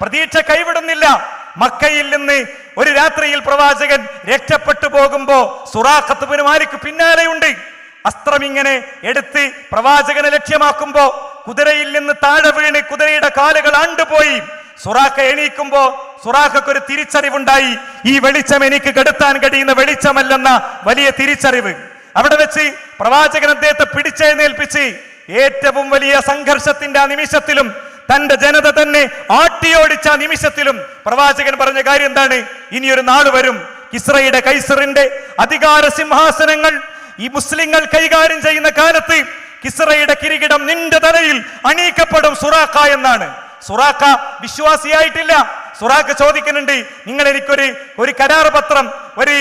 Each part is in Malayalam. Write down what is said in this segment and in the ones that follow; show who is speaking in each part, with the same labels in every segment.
Speaker 1: പ്രതീക്ഷ കൈവിടുന്നില്ല. മക്കയിൽ നിന്ന് ഒരു രാത്രിയിൽ പ്രവാചകൻ രക്ഷപ്പെട്ടു പോകുമ്പോ സുറാഖത്തുബിന് മാലിക്ക് പിന്നാലെയുണ്ട്. അസ്ത്രം ഇങ്ങനെ എടുത്ത് പ്രവാചകനെ ലക്ഷ്യമാക്കുമ്പോ കുതിരയിൽ നിന്ന് താഴെ വീണ് കുതിരയുടെ കാലുകൾ ആണ്ടുപോയി. സുറാഖ എണീക്കുമ്പോ സുറാഖക്ക് ഒരു തിരിച്ചറിവുണ്ടായി. ഈ വെളിച്ചം എനിക്ക് കെടുത്താൻ കഴിയുന്ന വെളിച്ചമല്ലെന്ന വലിയ തിരിച്ചറിവ്. അവിടെ വെച്ച് പ്രവാചകൻ അദ്ദേഹത്തെ പിടിച്ചെഴുന്നേൽപ്പിച്ച് ഏറ്റവും വലിയ സംഘർഷത്തിന്റെ ആ നിമിഷത്തിലും തന്റെ ജനത തന്നെ ആട്ടിയോടിച്ച നിമിഷത്തിലും പ്രവാചകൻ പറഞ്ഞ കാര്യം എന്താണ്? ഇനിയൊരു നാൾ വരും. ഇസ്രയുടെ കൈസറിന്റെ അധികാര സിംഹാസനങ്ങൾ ഈ മുസ്ലിങ്ങൾ കൈകാര്യം ചെയ്യുന്ന കാലത്ത് കിസ്രയുടെ കിരീടം നിന്റെ തലയിൽ അണീക്കപ്പെടും സുറാക്ക എന്നാണ്. സുറാക്ക വിശ്വാസിയായിട്ടില്ല. സുറാഖ് ചോദിക്കുന്നുണ്ട് നിങ്ങൾ എനിക്കൊരു ഒരു കരാർ പത്രം ഒരു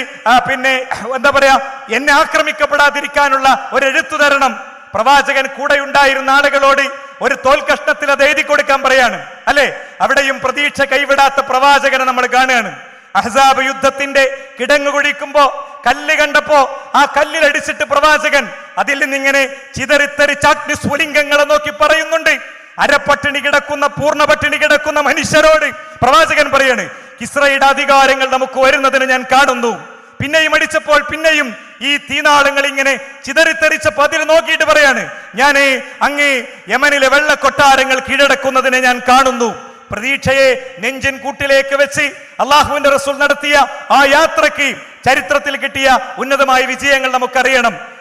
Speaker 1: പിന്നെ എന്താ പറയാ എന്നെ ആക്രമിക്കപ്പെടാതിരിക്കാനുള്ള ഒരു എഴുത്തു തരണം. പ്രവാചകൻ കൂടെയുണ്ടായിരുന്ന ആളുകളോട് ഒരു തോൽക്കഷ്ടത്തിൽ അത് എഴുതി കൊടുക്കാൻ പറയാണ്. അല്ലെ? അവിടെയും പ്രതീക്ഷ കൈവിടാത്ത പ്രവാചകനെ നമ്മൾ കാണുകയാണ്. അഹസാബ് യുദ്ധത്തിന്റെ കിടങ്ങ് കുഴിക്കുമ്പോ കല്ല് കണ്ടപ്പോ ആ കല്ലിൽ അടിച്ചിട്ട് പ്രവാചകൻ അതിൽ നിന്നിങ്ങനെ ചിതറിത്തെറിച്ച സ്വലിംഗങ്ങളെ നോക്കി പറയുന്നുണ്ട്. അരപ്പട്ടിണി കിടക്കുന്ന പൂർണ പട്ടിണി കിടക്കുന്ന മനുഷ്യരോട് പ്രവാചകൻ പറയാണ് ഇസ്രയുടെ അധികാരങ്ങൾ നമുക്ക് വരുന്നതിന് ഞാൻ കാണുന്നു. പിന്നെയും അടിച്ചപ്പോൾ പിന്നെയും ഈ തീനാളങ്ങൾ ഇങ്ങനെ ചിതറിത്തെറിച്ച പതിൽ നോക്കിയിട്ട് പറയാണ് ഞാൻ അങ്ങ് യമനിലെ വെള്ള കൊട്ടാരങ്ങൾ കീഴടക്കുന്നതിനെ ഞാൻ കാണുന്നു. പ്രതീക്ഷയെ നെഞ്ചിൻ കൂട്ടിലേക്ക് വെച്ച് അള്ളാഹുവിന്റെ റസൂൽ നടത്തിയ ആ യാത്രയ്ക്ക് ചരിത്രത്തിൽ കിട്ടിയ ഉന്നതമായ വിജയങ്ങൾ നമുക്കറിയണം.